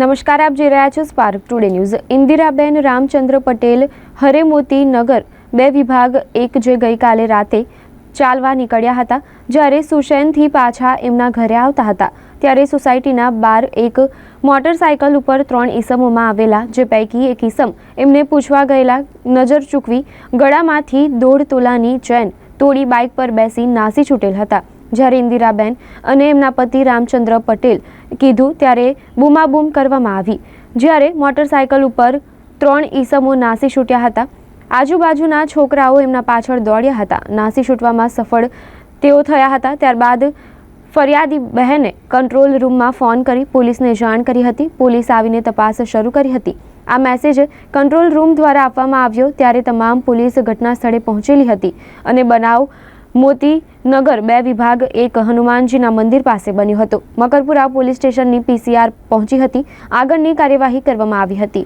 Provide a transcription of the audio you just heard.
નમસ્કાર, આપ જોઈ રહ્યા છો સ્પાર્ક ટુડે ન્યૂઝ ઇન્દિરાબેન રામચંદ્ર પટેલ હરેમોતી નગર બે વિભાગ, એક જે ગઈકાલે રાતે ચાલવા નીકળ્યા હતા, જ્યારે સુશેનથી પાછા એમના ઘરે આવતા હતા. ત્યારે સોસાયટીના બાર એક મોટરસાયકલ ઉપર ત્રણ ઇસમોમાં આવેલા, જે પૈકી એક ઈસમ એમને પૂછવા ગયેલા, નજર ચૂકવી ગળામાંથી દોઢ તોલાની ચેન તોડી બાઇક પર બેસી નાસી છૂટેલ હતા. જ્યારે ઇન્દિરાબેન અને એમના પતિ રામચંદ્ર પટેલ કીધું ત્યારે બૂમાબૂમ કરવામાં આવી. જ્યારે મોટરસાયકલ ઉપર ત્રણ ઈસમો નાસી છૂટ્યા હતા, આજુબાજુના છોકરાઓ એમના પાછળ દોડ્યા હતા. નાસી છૂટવામાં સફળ તેઓ થયા હતા. ત્યારબાદ ફરિયાદી બહેને કંટ્રોલ રૂમમાં ફોન કરી પોલીસને જાણ કરી હતી. પોલીસ આવીને તપાસ શરૂ કરી હતી. આ મેસેજ કંટ્રોલ રૂમ દ્વારા આપવામાં આવ્યો ત્યારે તમામ પોલીસ ઘટના સ્થળે પહોંચેલી હતી અને બનાવ મોતી નગર બે વિભાગ, એક હનુમાનજીના મંદિર પાસે બન્યો હતો. મકરપુરા પોલીસ સ્ટેશનની પીસીઆર પહોંચી હતી. આગળની કાર્યવાહી કરવામાં આવી હતી.